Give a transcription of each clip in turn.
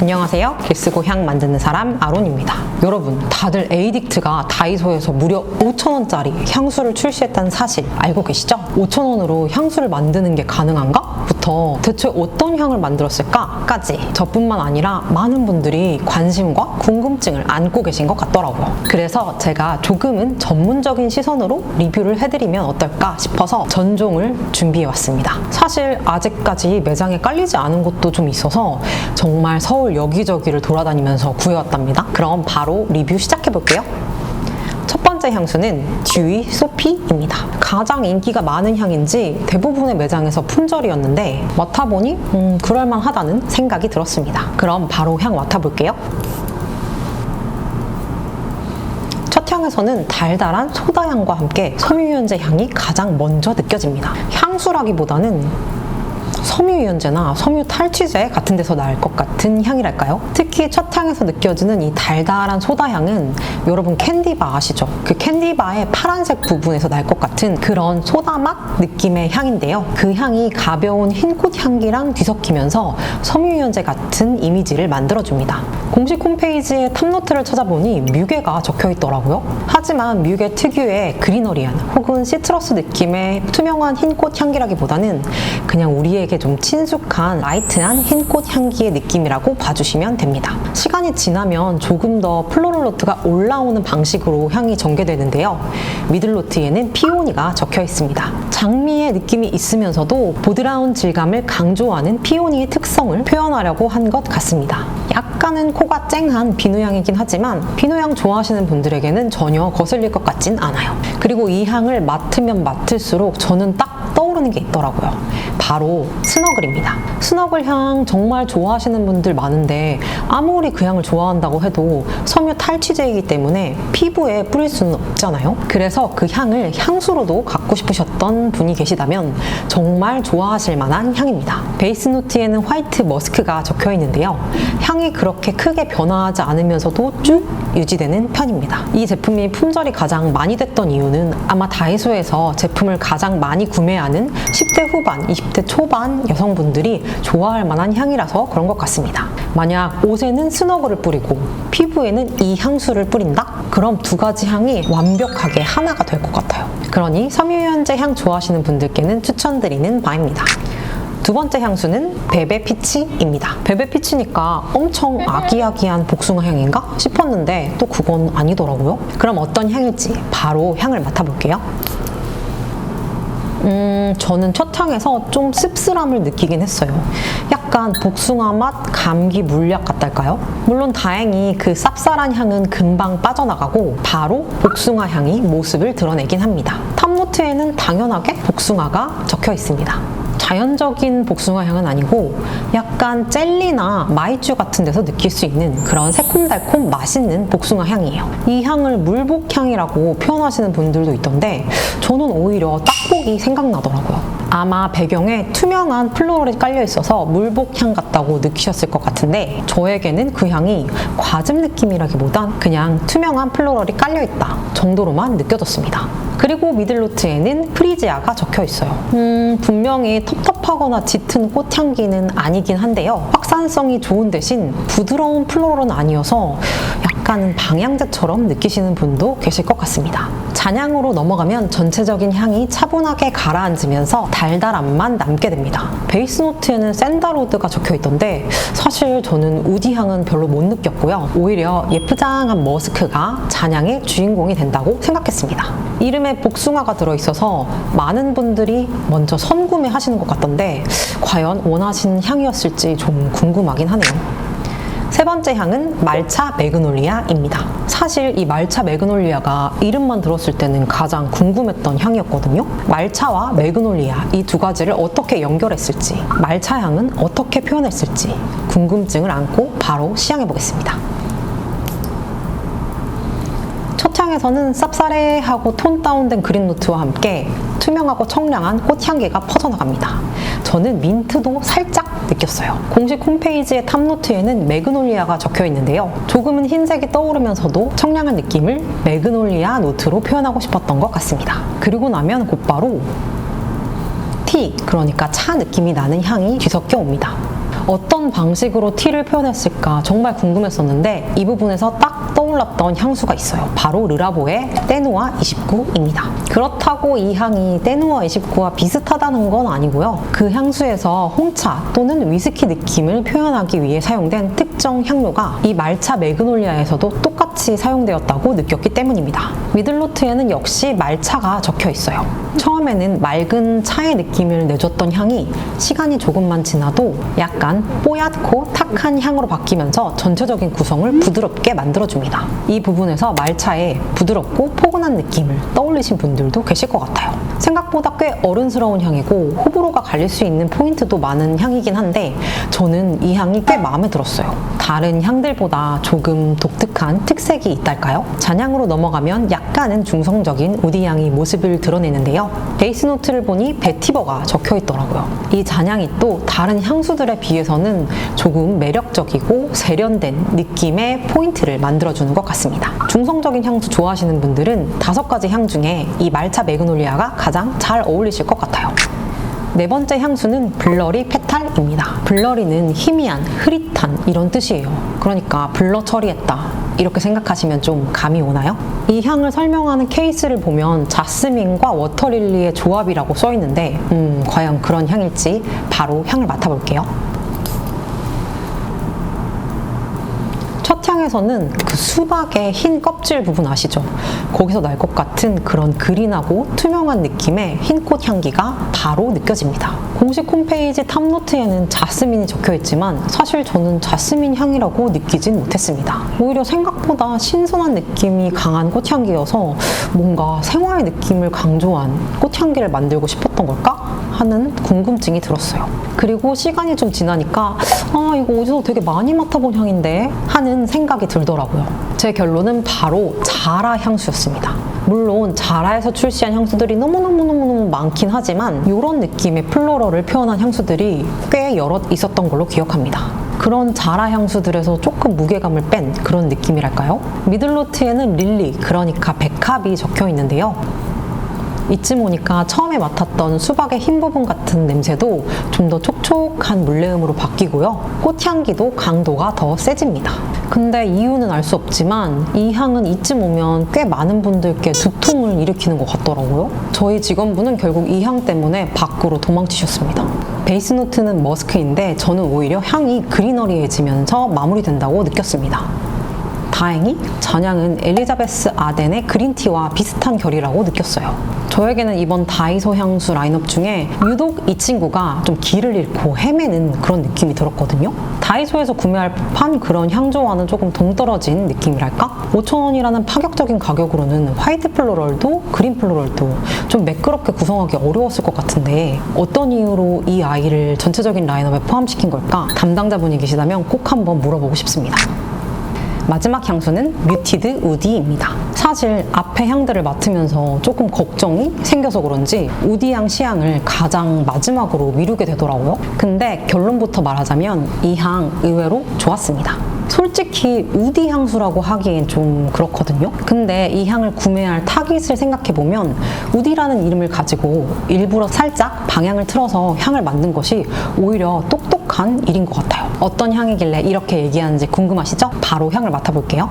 안녕하세요. 길쓰고 향 만드는 사람 아론입니다. 여러분, 다들 에이딕트가 다이소에서 무려 5,000원짜리 향수를 출시했다는 사실 알고 계시죠? 5,000원으로 향수를 만드는 게 가능한가? 부터 대체 어떤 향을 만들었을까? 까지 저뿐만 아니라 많은 분들이 관심과 궁금증을 안고 계신 것 같더라고요. 그래서 제가 조금은 전문적인 시선으로 리뷰를 해드리면 어떨까 싶어서 전종을 준비해왔습니다. 사실 아직까지 매장에 깔리지 않은 곳도 좀 있어서 정말 서울 여기저기를 돌아다니면서 구해왔답니다. 그럼 바로 리뷰 시작해볼게요. 첫 번째 향수는 듀이 소피입니다. 가장 인기가 많은 향인지 대부분의 매장에서 품절이었는데 맡아보니 음, 그럴만하다는 생각이 들었습니다. 그럼 바로 향 맡아볼게요. 첫 향에서는 달달한 소다향과 함께 섬유유연제 향이 가장 먼저 느껴집니다. 향수라기보다는 섬유유연제나 섬유 탈취제 같은 데서 날것 같은 향이랄까요? 특히 첫 향에서 느껴지는 이 달달한 소다향은 여러분 캔디바 아시죠? 그 캔디바의 파란색 부분에서 날 것 같은 그런 소다맛 느낌의 향인데요. 그 향이 가벼운 흰꽃 향기랑 뒤섞이면서 섬유유연제 같은 이미지를 만들어줍니다. 공식 홈페이지의 탑노트를 찾아보니 뮤게가 적혀 있더라고요. 하지만 뮤게 특유의 그리너리한 혹은 시트러스 느낌의 투명한 흰꽃 향기라기보다는 그냥 우리 에게 좀 친숙한 라이트한 흰꽃 향기의 느낌이라고 봐주시면 됩니다. 시간이 지나면 조금 더 플로럴 노트가 올라오는 방식으로 향이 전개되는데요. 미들 노트에는 피오니가 적혀 있습니다. 장미의 느낌이 있으면서도 보드라운 질감을 강조하는 피오니의 특성을 표현하려고 한 것 같습니다. 약간은 코가 쨍한 비누향이긴 하지만 비누향 좋아하시는 분들에게는 전혀 거슬릴 것 같진 않아요. 그리고 이 향을 맡으면 맡을수록 저는 딱 떠오르는 게 있더라고요. 바로 스너글입니다. 스너글 향 정말 좋아하시는 분들 많은데 아무리 그 향을 좋아한다고 해도 섬유 탈취제이기 때문에 피부에 뿌릴 수는 없잖아요. 그래서 그 향을 향수로도 갖고 싶으셨던 분이 계시다면 정말 좋아하실 만한 향입니다. 베이스 노트에는 화이트 머스크가 적혀 있는데요. 향이 그렇게 크게 변화하지 않으면서도 쭉 유지되는 편입니다. 이 제품이 품절이 가장 많이 됐던 이유는 아마 다이소에서 제품을 가장 많이 구매하는 10대 후반, 20대 초반 여성분들이 좋아할 만한 향이라서 그런 것 같습니다. 만약 옷에는 스너그를 뿌리고 피부에는 이 향수를 뿌린다? 그럼 두 가지 향이 완벽하게 하나가 될 것 같아요. 그러니 섬유유연제 향 좋아하시는 분들께는 추천드리는 바입니다. 두 번째 향수는 베베 피치입니다. 베베 피치니까 엄청 아기아기한 복숭아 향인가 싶었는데 또 그건 아니더라고요. 그럼 어떤 향일지 바로 향을 맡아볼게요. 음, 저는 첫 향에서 좀 씁쓸함을 느끼긴 했어요. 약간 복숭아 맛, 감기 물약 같달까요? 물론 다행히 그 쌉쌀한 향은 금방 빠져나가고 바로 복숭아 향이 모습을 드러내긴 합니다. 탑노트에는 당연하게 복숭아가 적혀 있습니다. 자연적인 복숭아 향은 아니고 약간 젤리나 마이쮸 같은 데서 느낄 수 있는 그런 새콤달콤 맛있는 복숭아 향이에요. 이 향을 물복향이라고 표현하시는 분들도 있던데 저는 오히려 딱복이 생각나더라고요. 아마 배경에 투명한 플로럴이 깔려 있어서 물복향 같다고 느끼셨을 것 같은데 저에게는 그 향이 과즙 느낌이라기보단 그냥 투명한 플로럴이 깔려 있다 정도로만 느껴졌습니다. 그리고 미들노트에는 프리지아가 적혀 있어요. 음, 분명히 텁텁하거나 짙은 꽃향기는 아니긴 한데요. 확산성이 좋은 대신 부드러운 플로럴은 아니어서 약간은 방향제처럼 느끼시는 분도 계실 것 같습니다. 잔향으로 넘어가면 전체적인 향이 차분하게 가라앉으면서 달달함만 남게 됩니다. 베이스 노트에는 샌다로드가 적혀 있던데 사실 저는 우디 향은 별로 못 느꼈고요. 오히려 예쁘장한 머스크가 잔향의 주인공이 된다고 생각했습니다. 이름에 복숭아가 들어있어서 많은 분들이 먼저 선구매 하시는 것 같던데 과연 원하시는 향이었을지 좀 궁금하긴 하네요. 세 번째 향은 말차 매그놀리아입니다. 사실 이 말차 매그놀리아가 이름만 들었을 때는 가장 궁금했던 향이었거든요. 말차와 매그놀리아 이 두 가지를 어떻게 연결했을지, 말차 향은 어떻게 표현했을지 궁금증을 안고 바로 시향해 보겠습니다. 첫 향에서는 쌉싸래하고 톤 다운된 그린 노트와 함께 투명하고 청량한 꽃향기가 퍼져나갑니다. 저는 민트도 살짝 느꼈어요. 공식 홈페이지의 탑노트에는 매그놀리아가 적혀 있는데요. 조금은 흰색이 떠오르면서도 청량한 느낌을 매그놀리아 노트로 표현하고 싶었던 것 같습니다. 그리고 나면 곧바로 티, 그러니까 차 느낌이 나는 향이 뒤섞여 옵니다. 어떤 방식으로 티를 표현했을까 정말 궁금했었는데 이 부분에서 딱 떠올랐던 향수가 있어요. 바로 르라보의 떼누아 29입니다. 그렇다고 이 향이 떼누아 29와 비슷하다는 건 아니고요. 그 향수에서 홍차 또는 위스키 느낌을 표현하기 위해 사용된 특정 향료가 이 말차 매그놀리아에서도 똑같이 사용되었다고 느꼈기 때문입니다. 미들노트에는 역시 말차가 적혀 있어요. 처음에는 맑은 차의 느낌을 내줬던 향이 시간이 조금만 지나도 약간 뽀얗고 탁한 향으로 바뀌면서 전체적인 구성을 부드럽게 만들어줍니다. 이 부분에서 말차의 부드럽고 포근한 느낌을 떠올리신 분들도 계실 것 같아요. 생각보다 꽤 어른스러운 향이고 호불호가 갈릴 수 있는 포인트도 많은 향이긴 한데 저는 이 향이 꽤 마음에 들었어요. 다른 향들보다 조금 독특한 특색이 있달까요? 잔향으로 넘어가면 약간은 중성적인 우디 향이 모습을 드러내는데요. 베이스 노트를 보니 베티버가 적혀 있더라고요. 이 잔향이 또 다른 향수들에 비해서는 조금 매력적이고 세련된 느낌의 포인트를 만들어주는 것 같습니다. 중성적인 향수 좋아하시는 분들은 다섯 가지 향 중에 이 말차 매그놀리아가 가장 잘 어울리실 것 같아요. 네 번째 향수는 블러리 페탈입니다. 블러리는 희미한, 흐릿한 이런 뜻이에요. 그러니까 블러 처리했다. 이렇게 생각하시면 좀 감이 오나요? 이 향을 설명하는 케이스를 보면 자스민과 워터릴리의 조합이라고 써 있는데, 음, 과연 그런 향일지 바로 향을 맡아볼게요. 첫 향에서는 그 수박의 흰 껍질 부분 아시죠? 거기서 날 것 같은 그런 그린하고 투명한 느낌의 흰 꽃 향기가 바로 느껴집니다. 공식 홈페이지 탑노트에는 자스민이 적혀 있지만 사실 저는 자스민 향이라고 느끼진 못했습니다. 오히려 생각보다 신선한 느낌이 강한 꽃향기여서 뭔가 생화의 느낌을 강조한 꽃향기를 만들고 싶었던 걸까? 하는 궁금증이 들었어요. 그리고 시간이 좀 지나니까 아 이거 어디서 되게 많이 맡아본 향인데 하는 생각이 들더라고요. 제 결론은 바로 자라 향수였습니다. 물론 자라에서 출시한 향수들이 너무너무너무너무 많긴 하지만 이런 느낌의 플로럴을 표현한 향수들이 꽤 여럿 있었던 걸로 기억합니다. 그런 자라 향수들에서 조금 무게감을 뺀 그런 느낌이랄까요? 미들노트에는 릴리, 그러니까 백합이 적혀 있는데요. 이쯤 오니까 처음에 맡았던 수박의 흰 부분 같은 냄새도 좀 더 촉촉한 물내음으로 바뀌고요. 꽃향기도 강도가 더 세집니다. 근데 이유는 알 수 없지만 이 향은 이쯤 오면 꽤 많은 분들께 두통을 일으키는 것 같더라고요. 저희 직원분은 결국 이 향 때문에 밖으로 도망치셨습니다. 베이스 노트는 머스크인데 저는 오히려 향이 그리너리해지면서 마무리된다고 느꼈습니다. 다행히 잔향은 엘리자베스 아덴의 그린티와 비슷한 결이라고 느꼈어요. 저에게는 이번 다이소 향수 라인업 중에 유독 이 친구가 좀 길을 잃고 헤매는 그런 느낌이 들었거든요. 다이소에서 구매할 법한 그런 향조와는 조금 동떨어진 느낌이랄까? 5,000원이라는 파격적인 가격으로는 화이트 플로럴도 그린 플로럴도 좀 매끄럽게 구성하기 어려웠을 것 같은데 어떤 이유로 이 아이를 전체적인 라인업에 포함시킨 걸까? 담당자분이 계시다면 꼭 한번 물어보고 싶습니다. 마지막 향수는 뮤티드 우디입니다. 사실 앞에 향들을 맡으면서 조금 걱정이 생겨서 그런지 우디향 시향을 가장 마지막으로 미루게 되더라고요. 근데 결론부터 말하자면 이 향 의외로 좋았습니다. 솔직히 우디 향수라고 하기엔 좀 그렇거든요. 근데 이 향을 구매할 타깃을 생각해보면 우디라는 이름을 가지고 일부러 살짝 방향을 틀어서 향을 만든 것이 오히려 똑똑한 일인 것 같아요. 어떤 향이길래 이렇게 얘기하는지 궁금하시죠? 바로 향을 맡아볼게요.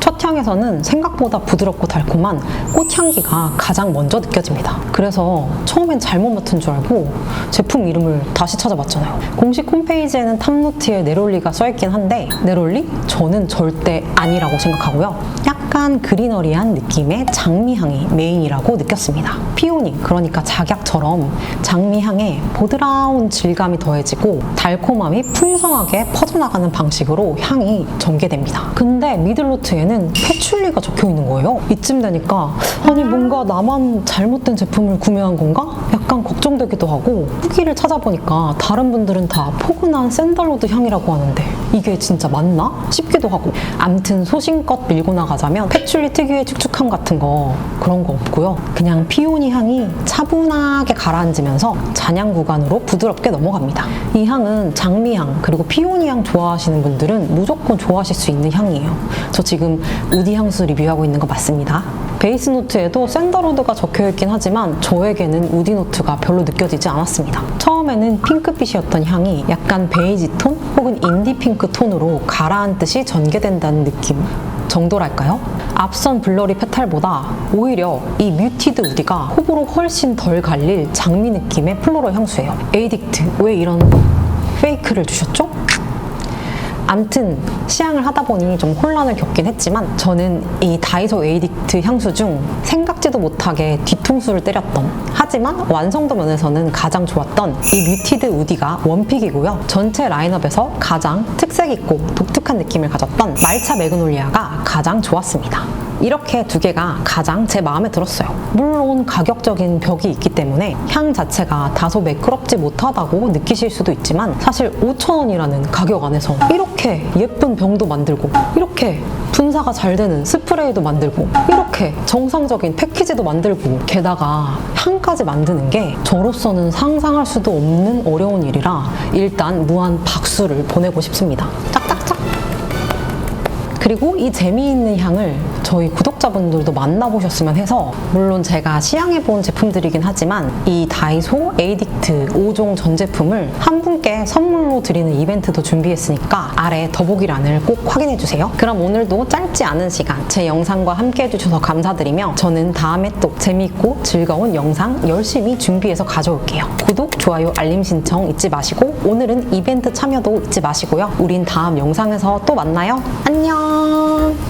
첫 향에서는 생각보다 부드럽고 달콤한 꽃향기가 가장 먼저 느껴집니다. 그래서 처음엔 잘못 맡은 줄 알고 제품 이름을 다시 찾아봤잖아요. 공식 홈페이지에는 탑노트에 네롤리가 써있긴 한데 네롤리? 저는 절대 아니라고 생각하고요. 약 간 그리너리한 느낌의 장미향이 메인이라고 느꼈습니다. 피오니, 그러니까 작약처럼 장미향에 보드라운 질감이 더해지고 달콤함이 풍성하게 퍼져나가는 방식으로 향이 전개됩니다. 근데 미들노트에는 패출리가 적혀 있는 거예요. 이쯤 되니까 아니 뭔가 나만 잘못된 제품을 구매한 건가? 약간 걱정되기도 하고 후기를 찾아보니까 다른 분들은 다 포근한 샌달로드 향이라고 하는데 이게 진짜 맞나? 싶기도 하고 암튼 소신껏 밀고 나가자면 패출리 특유의 축축함 같은 거 그런 거 없고요. 그냥 피오니 향이 차분하게 가라앉으면서 잔향 구간으로 부드럽게 넘어갑니다. 이 향은 장미향 그리고 피오니 향 좋아하시는 분들은 무조건 좋아하실 수 있는 향이에요. 저 지금 우디 향수 리뷰하고 있는 거 맞습니다. 베이스 노트에도 샌더로드가 적혀 있긴 하지만 저에게는 우디 노트가 별로 느껴지지 않았습니다. 처음에는 핑크빛이었던 향이 약간 베이지 톤 혹은 인디 핑크 톤으로 가라앉듯이 전개된다는 느낌 정도랄까요? 앞선 블러리 페탈보다 오히려 이 뮤티드 우디가 호불호 훨씬 덜 갈릴 장미 느낌의 플로럴 향수예요. 에이딕트 왜 이런 페이크를 주셨죠? 암튼 시향을 하다 보니 좀 혼란을 겪긴 했지만 저는 이 다이소 에이딕트 향수 중 생각지도 못하게 뒤통수를 때렸던 하지만 완성도 면에서는 가장 좋았던 이 뮤티드 우디가 원픽이고요. 전체 라인업에서 가장 특색 있고 독특한 느낌을 가졌던 말차 매그놀리아가 가장 좋았습니다 이렇게 두 개가 가장 제 마음에 들었어요. 물론 가격적인 벽이 있기 때문에 향 자체가 다소 매끄럽지 못하다고 느끼실 수도 있지만 사실 5,000원이라는 가격 안에서 이렇게 예쁜 병도 만들고 이렇게 분사가 잘 되는 스프레이도 만들고 이렇게 정상적인 패키지도 만들고 게다가 향까지 만드는 게 저로서는 상상할 수도 없는 어려운 일이라 일단 무한 박수를 보내고 싶습니다. 짝짝짝! 그리고 이 재미있는 향을 저희 구독자분들도 만나보셨으면 해서 물론 제가 시향해본 제품들이긴 하지만 이 다이소 에이딕트 5종 전 제품을 한 분께 선물로 드리는 이벤트도 준비했으니까 아래 더보기란을 꼭 확인해주세요. 그럼 오늘도 짧지 않은 시간 제 영상과 함께 해주셔서 감사드리며 저는 다음에 또 재미있고 즐거운 영상 열심히 준비해서 가져올게요. 구독, 좋아요, 알림 신청 잊지 마시고 오늘은 이벤트 참여도 잊지 마시고요. 우린 다음 영상에서 또 만나요. 안녕! 안.